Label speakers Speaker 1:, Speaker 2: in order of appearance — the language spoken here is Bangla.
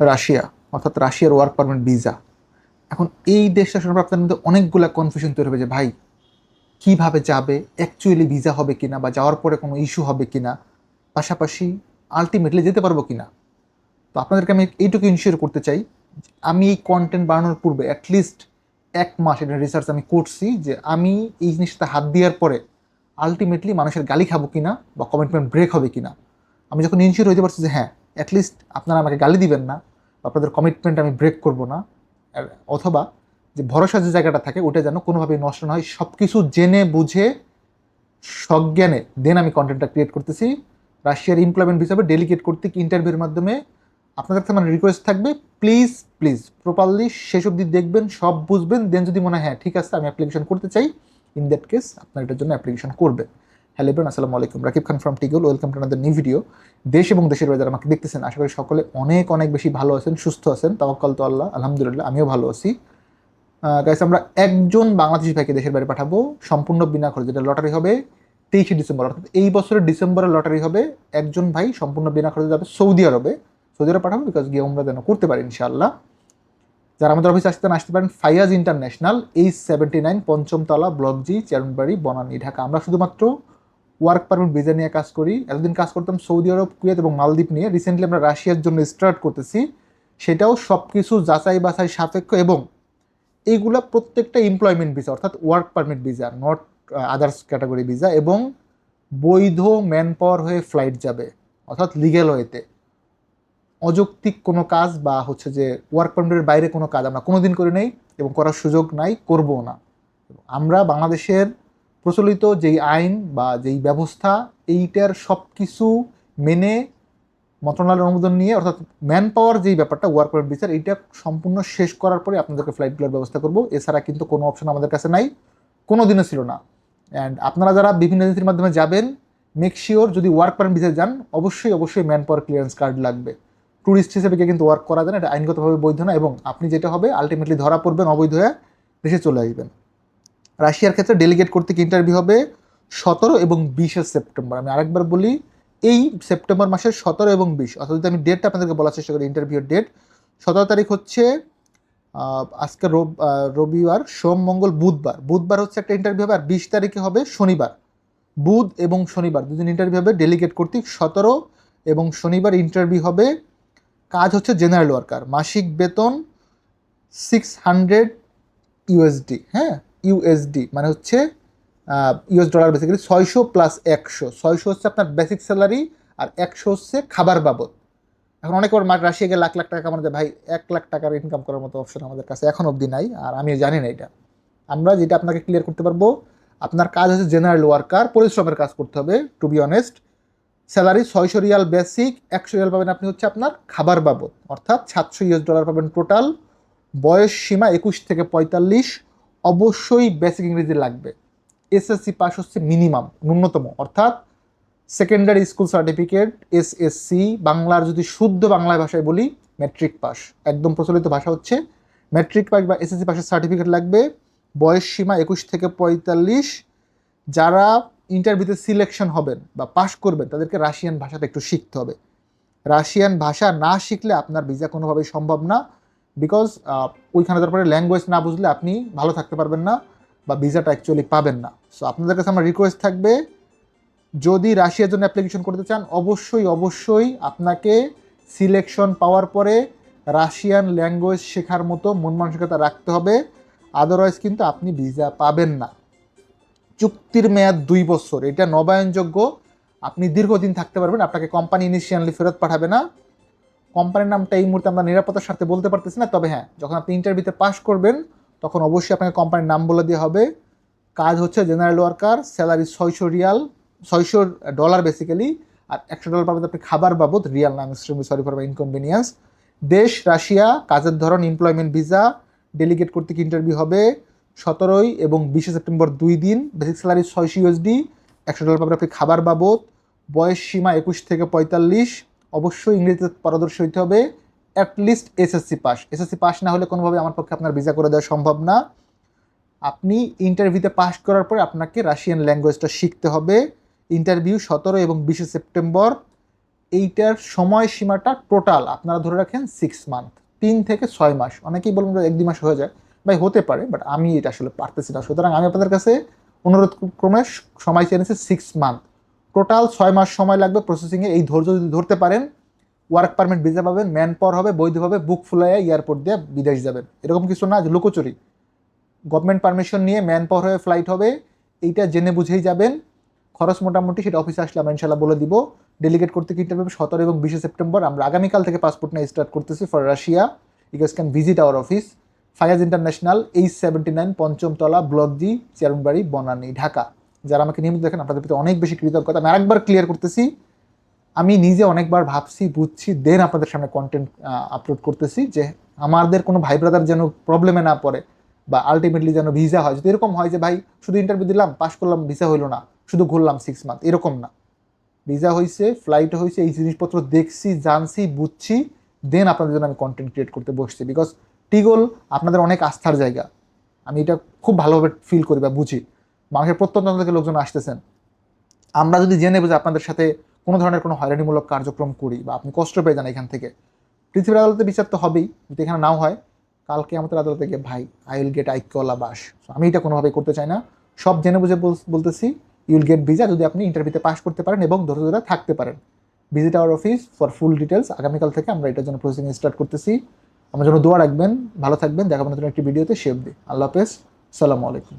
Speaker 1: রাশিয়া, অর্থাৎ রাশিয়ার ওয়ার্ক পারমিট ভিসা এখন এই দেশটা সম্পর্কে আপনার মধ্যে অনেকগুলো কনফিউশন তৈরি হবে যে, ভাই, কীভাবে যাবে? অ্যাকচুয়ালি ভিসা হবে কিনা বা যাওয়ার পরে কোনো ইস্যু হবে কিনা? পাশাপাশি আলটিমেটলি যেতে পারব কিনা? তো আপনাদেরকে আমি এইটুকু ইনশিওর করতে চাই আমি এই কন্টেন্ট বানানোর পূর্বে অ্যাটলিস্ট এক মাস এটা রিসার্চ আমি করছি যে, আমি এই জিনিসটা হাত দেওয়ার পরে আলটিমেটলি মানুষের গালি খাব কিনা বা কমিটমেন্ট ব্রেক হবে কিনা। আমি যখন ইনশিওর হইতে পারছি যে হ্যাঁ অ্যাটলিস্ট আপনারা আমাকে গালি দিবেন না আপনাদের কমিটমেন্ট আমি ব্রেক করব না। অথবা যে ভরসা যে জায়গাটা থাকে, ওটা যেন কোনোভাবেই নষ্ট না হয়। সব কিছু জেনে, বুঝে, সজ্ঞানে দেন আমি কন্টেন্টটা ক্রিয়েট করতেছি। রাশিয়ার এমপ্লয়মেন্ট হিসাবে ডেলিগেট করতে ইন্টারভিউর মাধ্যমে আপনাদের কাছে মানে রিকোয়েস্ট থাকবে প্লিজ প্লিজ প্রপারলি শেষ অবধি দেখবেন, সব বুঝবেন দেন যদি মনে হয় হ্যাঁ ঠিক আছে, আমি অ্যাপ্লিকেশন করতে চাই ইন দ্যাট কেস আপনার এটার জন্য অ্যাপ্লিকেশন করবেন। হ্যালো ইব্রান আসসালামু আলাইকুম। Rakib Khan from টিগুল welcome to another new video দেশ এবং দেশের বাইরে যারা আমাকে দেখতেছেন, আশা করি সকলে অনেক অনেক বেশি ভালো আছেন, সুস্থ আছেন। তাওয়াক্কাল তো আল্লাহ, আলহামদুলিল্লাহ, আমিও ভালো আছি। গাইস আমরা একজন বাংলাদেশি ভাইকে দেশের বাইরে পাঠাবো, সম্পূর্ণ বিনা খরচ। যেটা লটারি হবে তেইশে ডিসেম্বর, অর্থাৎ এই বছরের ডিসেম্বরের লটারি হবে। একজন ভাই সম্পূর্ণ বিনা খরচে যাবে সৌদি আরবে। সৌদি আরবে পাঠাবো বিকজ গিয়ে আমরা যেন করতে পারি ইনশাআল্লাহ। যারা আমাদের অফিসে আসতে আসতে পারেন Fayaz international H seventy nine পঞ্চমতলা, block G Chairmanbari Banani Dhaka. আমরা শুধুমাত্র ওয়ার্ক পারমিট ভিসা নিয়ে কাজ করি। এতদিন কাজ করতাম সৌদি আরব, কুয়েত এবং মালদ্বীপ নিয়ে। রিসেন্টলি আমরা রাশিয়ার জন্য স্টার্ট করতেছি। সেটাও সব কিছু যাচাই বাছাই সাপেক্ষ এবং এইগুলা প্রত্যেকটা এমপ্লয়মেন্ট ভিসা অর্থাৎ work permit visa not others category visa এবং বৈধ ম্যান পাওয়ার হয়ে ফ্লাইট যাবে, অর্থাৎ লিগেল ওয়েতে অযৌক্তিক কোনো কাজ বা হচ্ছে যে ওয়ার্ক পারমিটের বাইরে কোনো কাজ আমরা কোনো দিন করি নাই এবং করার সুযোগ নাই করব না। আমরা বাংলাদেশের প্রচলিত যেই আইন বা যেই ব্যবস্থা, এইটার সব কিছু মেনে মন্ত্রণালয়ের অনুমোদন নিয়ে, অর্থাৎ ম্যান পাওয়ার যেই ব্যাপারটা ওয়ার্ক পারমিট বিচার, এইটা সম্পূর্ণ শেষ করার পরে আপনাদেরকে ফ্লাইটগুলোর ব্যবস্থা করব। এছাড়া কিন্তু কোনো অপশন আমাদের কাছে নাই কোনো দিনও ছিল না। অ্যান্ড আপনারা যারা বিভিন্ন এজেন্সির মাধ্যমে যাবেন মেক শিওর যদি ওয়ার্ক পারমিট ভিসা যান, অবশ্যই অবশ্যই ম্যান পাওয়ার ক্লিয়ারেন্স কার্ড লাগবে। ট্যুরিস্ট হিসেবে কিন্তু ওয়ার্ক করা যায় না, এটা আইনগতভাবে বৈধ না এবং আপনি যেটা হবে আলটিমেটলি ধরা পড়বেন, অবৈধ হয়ে দেশে চলে আসবেন। রাশিয়ার ক্ষেত্রে ডেলিগেট করতে ইন্টারভিউ হবে সতেরো এবং বিশে সেপ্টেম্বর। আমি আরেকবার বলি, এই সেপ্টেম্বর মাসের সতেরো এবং বিশ, অর্থাৎ যদি আমি ডেটটা আপনাদেরকে বলার চেষ্টা করি ইন্টারভিউর ডেট সতেরো তারিখ হচ্ছে আজকে রব রবিবার, সোম, মঙ্গল, বুধবার। বুধবার হচ্ছে একটা ইন্টারভিউ হবে আর বিশ তারিখে হবে শনিবার। বুধ এবং শনিবার, দুদিন ইন্টারভিউ হবে ডেলিগেট কর্তৃক সতেরো এবং শনিবার ইন্টারভিউ হবে, কাজ হচ্ছে জেনারেল ওয়ার্কার মাসিক বেতন সিক্স হান্ড্রেড ইউএসডি হ্যাঁ? ইউএসডি মানে হচ্ছে ইউএস ডলার বেসিক্যালি ছয়শো প্লাস একশো। ছয়শো হচ্ছে আপনার বেসিক স্যালারি আর একশো হচ্ছে খাবার বাবদ। এখন অনেক বার মাঠ রাশিয়া গিয়ে লাখ লাখ টাকা আমাদের ভাই, এক লাখ টাকার ইনকাম করার মতো অপশন আমাদের কাছে এখন অবধি নাই, আর আমিও জানি না এটা। আমরা যেটা আপনাকে ক্লিয়ার করতে পারব, আপনার কাজ হচ্ছে জেনারেল ওয়ার্কার পরিশ্রমের কাজ করতে হবে টু বি অনেস্ট স্যালারি ছয়শো রিয়াল বেসিক একশো রিয়াল পাবেন আপনি হচ্ছে আপনার খাবার বাবদ। অর্থাৎ সাতশো ইউএস ডলার পাবেন টোটাল বয়স সীমা একুশ থেকে পঁয়তাল্লিশ। অবশ্যই বেসিক ইংরেজি লাগবে। এসএসসি পাস হচ্ছে মিনিমাম ন্যূনতম। অর্থাৎ সেকেন্ডারি স্কুল সার্টিফিকেট এসএসসি বাংলার যদি শুদ্ধ বাংলা ভাষায় বলি ম্যাট্রিক পাস একদম প্রচলিত ভাষা হচ্ছে ম্যাট্রিক পাস বা এসএসসি পাসের সার্টিফিকেট লাগবে। বয়স সীমা একুশ থেকে পঁয়তাল্লিশ। যারা ইন্টারভিউতে সিলেকশন হবেন বা পাশ করবেন, তাদেরকে রাশিয়ান ভাষাটা একটু শিখতে হবে। রাশিয়ান ভাষা না শিখলে আপনার ভিসা কোনোভাবেই সম্ভব না। বিকজ ওইখানে তারপরে ল্যাঙ্গুয়েজ না বুঝলে আপনি ভালো থাকতে পারবেন না বা ভিসাটা অ্যাকচুয়ালি পাবেন না। সো আপনাদের কাছে আমার রিকোয়েস্ট থাকবে, যদি রাশিয়ার জন্য অ্যাপ্লিকেশন করতে চান, অবশ্যই অবশ্যই আপনাকে সিলেকশন পাওয়ার পরে রাশিয়ান ল্যাঙ্গুয়েজ শেখার মতো মন মানসিকতা রাখতে হবে। আদারওয়াইজ কিন্তু আপনি ভিসা পাবেন না। চুক্তির মেয়াদ দুই বছর, এটা নবায়নযোগ্য। আপনি দীর্ঘদিন থাকতে পারবেন, আপনাকে কোম্পানি ইনিশিয়ালি ফেরত পাঠাবে না। কোম্পানির নামটা এই মুহূর্তে আমরা নিরাপত্তার স্বার্থে বলতে পারতেছি না, তবে হ্যাঁ যখন আপনি ইন্টারভিউতে পাস করবেন, তখন অবশ্যই আপনাকে কোম্পানির নাম বলে দেওয়া হবে। কাজ হচ্ছে জেনারেল ওয়ার্কার স্যালারি ছয়শো রিয়াল, ছয়শো ডলার বেসিক্যালি আর একশো ডলার পাবেন আপনি খাবার বাবদ রিয়াল নাম এক্সট্রিমলি সরি ফর ইনকনভিনিয়েন্স দেশ, রাশিয়া, কাজের ধরন এমপ্লয়মেন্ট ভিসা ডেলিগেট করতে ইন্টারভিউ হবে সতেরোই এবং বিশে সেপ্টেম্বর দুই দিন। বেসিক স্যালারি ছয়শো ইউএসডি একশো ডলার পাবেন আপনি খাবার বাবদ। বয়স সীমা একুশ থেকে পঁয়তাল্লিশ। অবশ্যই ইংরেজিতে পারদর্শী হইতে হবে। At least SSC pass SSC pass না হলে কোনোভাবে আমার পক্ষে আপনার ভিসা করে দেওয়া সম্ভব না। আপনি ইন্টারভিউতে পাস করার পরে আপনাকে রাশিয়ান ল্যাঙ্গুয়েজটা শিখতে হবে। ইন্টারভিউ সতেরো এবং বিশে সেপ্টেম্বর। এইটার সময়সীমাটা টোটাল আপনারা ধরে রাখেন সিক্স মান্থ তিন থেকে ছয় মাস। অনেকেই বলবেন এক দুই মাস হয়ে যায়। ভাই, হতে পারে বাট আমি এটা আসলে পারতেছি না। সুতরাং আমি আপনাদের কাছে অনুরোধ ক্রমে সময় চেয়েছি সিক্স মান্থ টোটাল ছয় মাস সময় লাগবে প্রসেসিংয়ে এই ধৈর্য যদি ধরতে পারেন ওয়ার্ক পারমিট ভিসা পাবেন ম্যান পাওয়ার হবে বৈধভাবে বুক ফুলাইয়া এয়ারপোর্ট দিয়ে বিদেশ যাবেন। এরকম কিছু না লুকোচুরি। গভর্নমেন্ট পারমিশন নিয়ে ম্যান পাওয়ার হয়ে ফ্লাইট হবে, এইটা জেনে বুঝেই যাবেন। খরচ মোটামুটি সেটা অফিসে আসলে আমরা ইনশাল্লাহ বলে দিব। ডেলিগেট করতে কি হবে? সতেরো এবং বিশে সেপ্টেম্বর। আমরা আগামীকাল থেকে পাসপোর্ট নিয়ে স্টার্ট করতেছি for Russia you can visit our office Fayaz international H seventy nine পঞ্চমতলা block G Chairmanbari Banani Dhaka যারা আমাকে নিয়মিত দেখেন, আপনাদের প্রতি অনেক বেশি কৃতজ্ঞতা। আমি আরেকবার ক্লিয়ার করতেছি, আমি নিজে অনেকবার ভাবছি, বুঝছি দেন আপনাদের সামনে কন্টেন্ট আপলোড করতেছি যে আমাদের কোনো ভাই ব্রাদার যেন প্রবলেমে না পড়ে বা আলটিমেটলি যেন ভিসা হয়। যদি এরকম হয় যে, ভাই, শুধু ইন্টারভিউ দিলাম পাস করলাম ভিসা হইল না, শুধু ঘুরলাম সিক্স মান্থ এরকম না। ভিসা হয়েছে ফ্লাইট হয়েছে এই জিনিসপত্র দেখছি, জানছি, বুঝছি দেন আপনাদের জন্য আমি কন্টেন্ট ক্রিয়েট করতে বসছি। বিকজ টিগোল আপনাদের অনেক আস্থার জায়গা। আমি এটা খুব ভালোভাবে ফিল করি বা বুঝি। মানুষের প্রত্যন্ত থেকে লোকজন আসতেছেন। আমরা যদি জেনে বুঝে আপনাদের সাথে কোনো ধরনের কোনো হয়রানিমূলক কার্যক্রম করি বা আপনি কষ্ট পেয়ে যান এখান থেকে, পৃথিবীর আদালতে বিচার তো হবেই, যদি এখানে নাও হয়, কালকে আমাদের আদালতে গিয়ে, ভাই আই উইল গেট আইকলা বাস। আমি এটা কোনোভাবেই করতে চাই না। সব জেনে বুঝে বল- বলতেছি ইউল গেট ভিসা যদি আপনি ইন্টারভিউতে পাস করতে পারেন এবং ধরে ধরে থাকতে পারেন। Visit our office for full details আগামীকাল থেকে আমরা এটার জন্য প্রসেসিং স্টার্ট করতেছি। আমার জন্য দোয়া রাখবেন, ভালো থাকবেন। দেখাবো নতুন একটি ভিডিওতে শেপ দিই আল্লাহ হাফেজ। সালামু আলাইকুম।